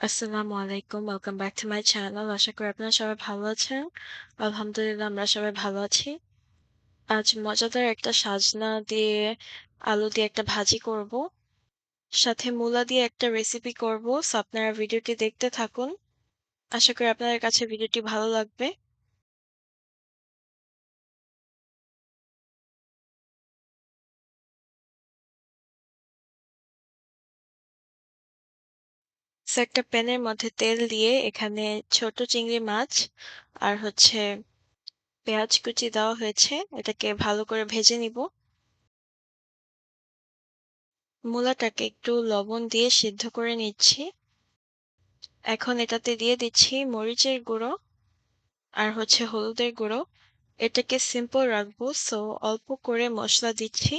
আসসালামু আলাইকুম। Welcome back to my channel. আশা করি আপনারা সবাই ভালো আছেন। আলহামদুলিল্লাহ, আমরা সবাই ভালো আছি। আজ মজাদার একটা সাজনা দিয়ে, আলু দিয়ে একটা ভাজি করব। সাথে মূলা দিয়ে একটা রেসিপি করব। সো আপনারা ভিডিওটি দেখতে থাকুন। আশা করি আপনাদের কাছে ভিডিওটি ভালো লাগবে। একটা প্যানের মধ্যে তেল দিয়ে এখানে ছোট চিংড়ি মাছ আর হচ্ছে পেঁয়াজ কুচি দেওয়া হয়েছে। এটাকে ভালো করে ভেজে নিব। মূলাটাকে একটু লবণ দিয়ে সিদ্ধ করে নিচ্ছি। এখন এটাতে দিয়ে দিচ্ছি মরিচের গুঁড়ো আর হচ্ছে হলুদের গুঁড়ো। এটাকে সিম্পল রাখব সো অল্প করে মশলা দিচ্ছি।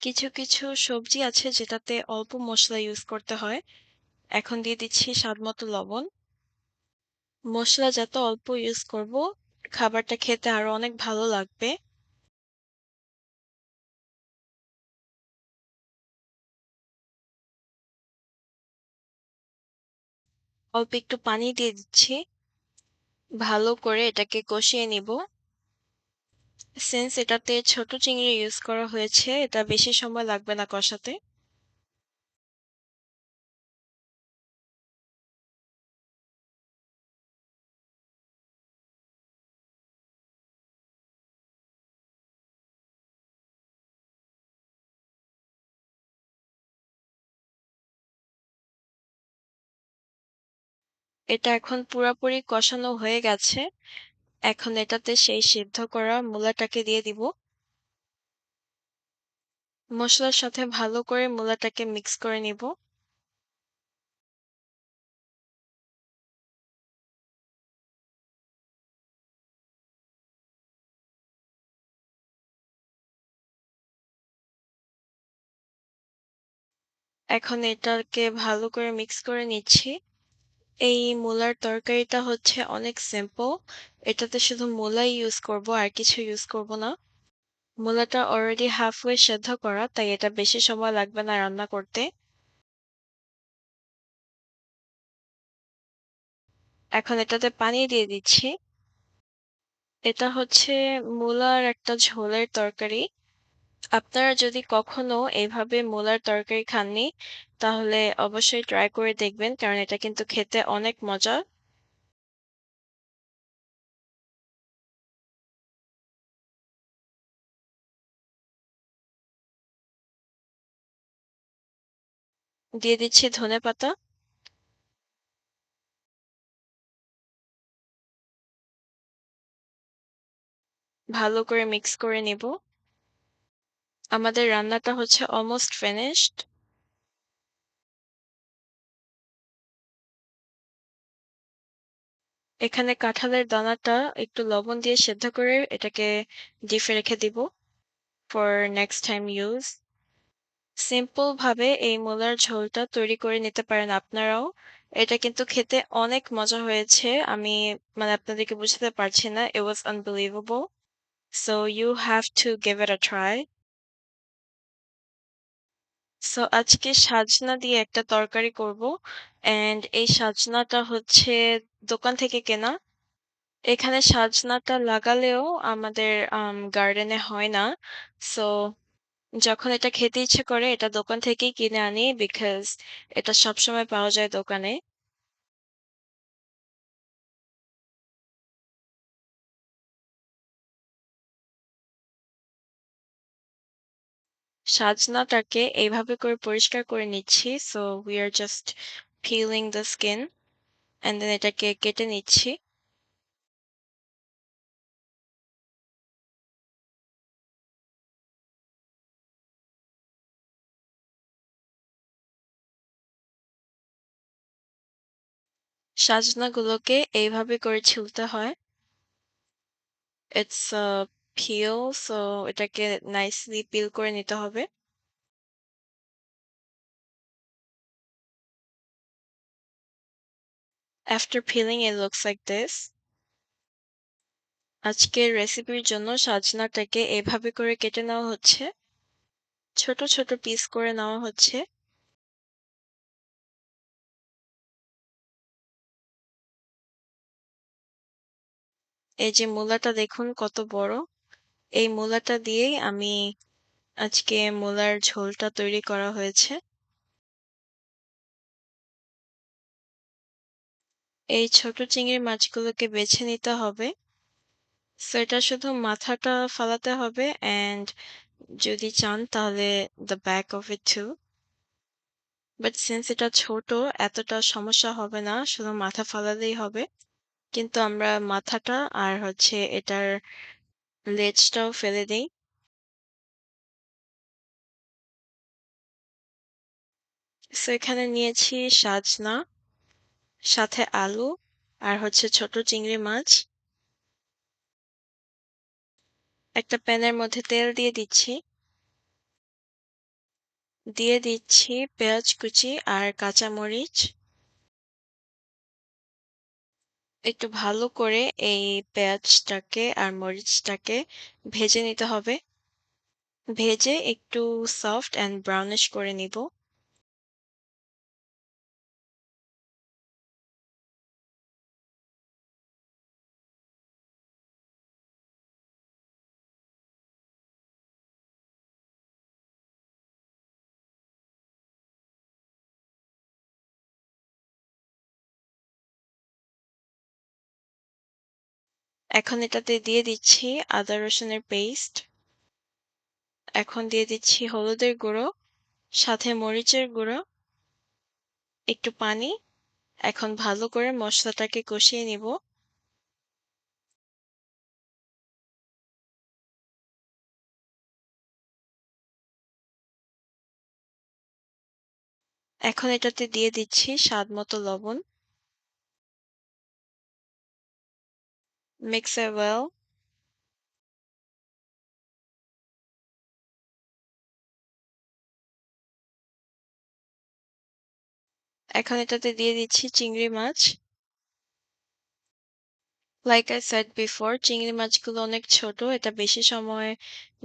কিছু, কিছু সবজি আছে যেটাতে অল্প মশলা ইউজ করতে হয়। এখন দিয়ে দিচ্ছি স্বাদমতো লবণ। মশলা যত অল্প ইউজ করব, খাবারটা খেতে আরও অনেক ভালো লাগবে। অল্প একটু পানি দিয়ে দিচ্ছি। ভালো করে এটাকে কষিয়ে নিব। সিন্স এটাতে ছোট চিংড়ি ইউজ করা হয়েছে, এটা বেশি সময় লাগবে না কষাতে। এটা এখন পুরাপুরি কষানো হয়ে গেছে। এখন এটাতে সেই সিদ্ধ করা মূলাটাকে দিয়ে দিব। মসলার সাথে ভালো করে মূলাটাকে মিক্স করে নিব। এখন এটাকে ভালো করে মিক্স করে নিচ্ছি। এই মূলার তরকারিটা হচ্ছে অনেক সিম্পল। এটাতে শুধু মূলাই ইউজ করব, আর কিছু ইউজ করব না। মূলাটা অলরেডি হাফওয়ে সেদ্ধ করা, তাই এটা বেশি সময় লাগবে না রান্না করতে। এখন এটাতে পানি দিয়ে দিচ্ছি। এটা হচ্ছে মূলার একটা ঝোলের তরকারি। আপনারা যদি কখনো এভাবে মূলার তরকারি খাননি, তাহলে অবশ্যই ট্রাই করে দেখবেন, কারণ এটা কিন্তু খেতে অনেক মজা। দিয়ে দিচ্ছি ধনেপাতা। ভালো করে মিক্স করে নিব। আমাদের রান্নাটা হচ্ছে অলমোস্ট ফিনিশড। এখানে কাঁঠালের দানাটা একটু লবণ দিয়ে সেদ্ধ করে এটাকে ডিপে রেখে দিব for next time use. Simple ভাবে এই মূলার ঝোলটা তৈরি করে নিতে পারেন আপনারাও। এটা কিন্তু খেতে অনেক মজা হয়েছে। আমি মানে আপনাদেরকে বুঝাতে পারছি না। It was unbelievable. So you have to give it a try. So আজকে সাজনা দিয়ে একটা তরকারি করব। অ্যান্ড এই সাজনাটা হচ্ছে দোকান থেকে কেনা। এখানে সাজনাটা লাগালেও আমাদের, আম গার্ডেনে হয় না। সো যখন এটা খেতে ইচ্ছে করে, এটা দোকান থেকেই কিনে আনি বিকজ এটা সবসময় পাওয়া যায় দোকানে। সাজনাটাকে এইভাবে করে পরিষ্কার করে নিচ্ছি। So we are just peeling the skin and then এটাকে কেটে নিচ্ছি। সাজনাগুলোকে এইভাবে করে ছিলতে হয়। A peel, so এটাকে nicely peel করে নিতে হবে। After peeling it looks like this. আজকের রেসিপির জন্য সাজনাটাকে এভাবে করে কেটে নেওয়া হচ্ছে ছোট ছোট পিস করে নেওয়া হচ্ছে এই যে মূলাটা দেখুন কত বড় এই মূলাটা দিয়েই আমি আজকে মূলার ঝোলটা তৈরি করা হয়েছে। এই ছোট চিংড়ি মাছগুলোকে বেছে নিতে হবে। সো এটা শুধু মাথাটা ফালাতে হবে অ্যান্ড যদি চান তাহলে the back of it too. But since এটা ছোট, এতটা সমস্যা হবে না, শুধু মাথা ফালালেই হবে। কিন্তু আমরা মাথাটা আর হচ্ছে এটার ফেলে দেই। সো এখানে নিয়েছি সাজনা, সাথে আলু আর হচ্ছে ছোট চিংড়ি মাছ। একটা প্যানের মধ্যে তেল দিয়ে দিচ্ছি। দিয়ে দিচ্ছি পেঁয়াজ কুচি আর কাঁচামরিচ। একটু ভালো করে এই পেঁয়াজটাকে আর মরিচটাকে ভেজে নিতে হবে। ভেজে একটু সফট অ্যান্ড ব্রাউনিশ করে নিব। এখন এটাতে দিয়ে দিচ্ছি আদা রসুনের পেস্ট। এখন দিয়ে দিচ্ছি হলুদের গুঁড়ো, সাথে মরিচের গুঁড়ো, একটু পানি। এখন ভালো করে মশলাটাকে কষিয়ে নিব। এখন এটাতে দিয়ে দিচ্ছি স্বাদ মতো লবণ। Mix it well. এখন এটাতে দিয়ে দিচ্ছি চিংড়ি মাছ। লাইক আই সেড বিফোর চিংড়ি মাছগুলো অনেক ছোট, এটা বেশি সময়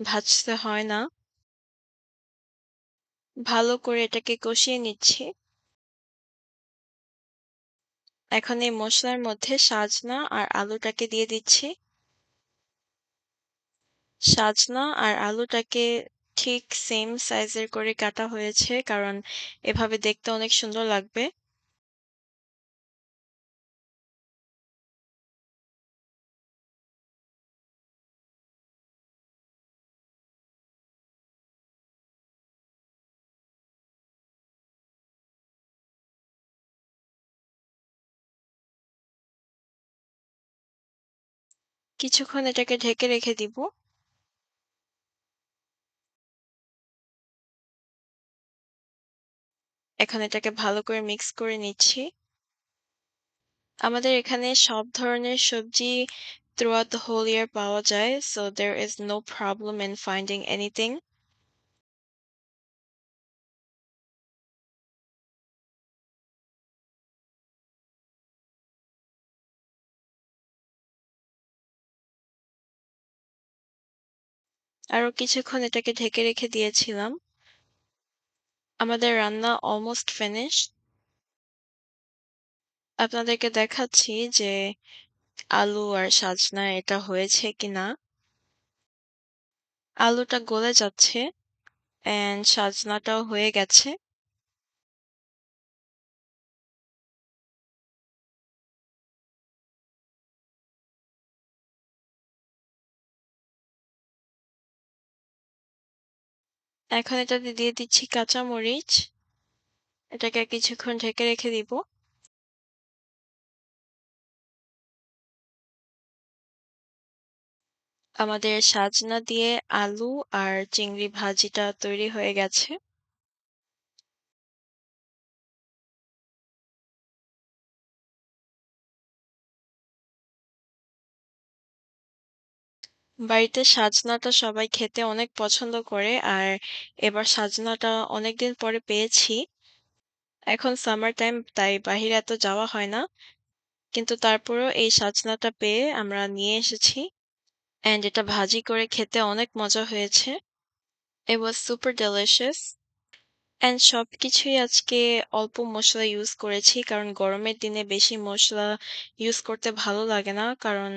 ভাজতে হয় না। ভালো করে এটাকে কষিয়ে নিচ্ছি। এখন এই মশলার মধ্যে সাজনা আর আলুটাকে দিয়ে দিচ্ছি। সাজনা আর আলুটাকে ঠিক সেম সাইজের করে কাটা হয়েছে, কারণ এভাবে দেখতে অনেক সুন্দর লাগবে। কিছুক্ষণ এটাকে ঢেকে রেখে দিব। এখন এটাকে ভালো করে মিক্স করে নিচ্ছি। আমাদের এখানে সব ধরনের সবজি throughout the whole year পাওয়া যায় so there is no problem in finding anything আরও কিছুক্ষণ এটাকে ঢেকে রেখে দিয়েছিলাম। আমাদের রান্না অলমোস্ট ফিনিশ আপনাদেরকে দেখাচ্ছি যে আলু আর সাজনা এটা হয়েছে কিনা। আলুটা গলে যাচ্ছে অ্যান্ড সাজনাটাও হয়ে গেছে। এখন এটাতে দিয়ে দিচ্ছি কাঁচামরিচ। এটাকে কিছুক্ষণ ঢেকে রেখে দিব। আমাদের সাজনা দিয়ে আলু আর চিংড়ি ভাজিটা তৈরি হয়ে গেছে। বাড়িতে সাজনাটা সবাই খেতে অনেক পছন্দ করে, আর এবার সাজনাটা অনেকদিন পরে পেয়েছি। এখন সামার টাইম তাই বাহিরে এত যাওয়া হয় না। কিন্তু তারপরেও এই সাজনাটা পেয়ে আমরা নিয়ে এসেছি। অ্যান্ড এটা ভাজি করে খেতে অনেক মজা হয়েছে। It was super delicious. And সবকিছুই আজকে অল্প মসলা ইউজ করেছি, কারণ গরমের দিনে বেশি মসলা ইউজ করতে ভালো লাগে না, কারণ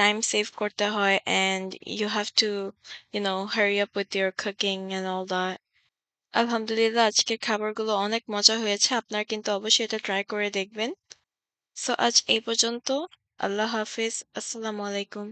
টাইম সেভ করতে হয় and you have to you know hurry up with your cooking and all that আলহামদুলিল্লাহ আজকের খাবারগুলো অনেক মজা হয়েছে, আপনারা কিন্তু অবশ্যই এটা ট্রাই করে দেখবেন। সো আজ এই পর্যন্ত, আল্লাহ হাফিজ, আসসালামু আলাইকুম।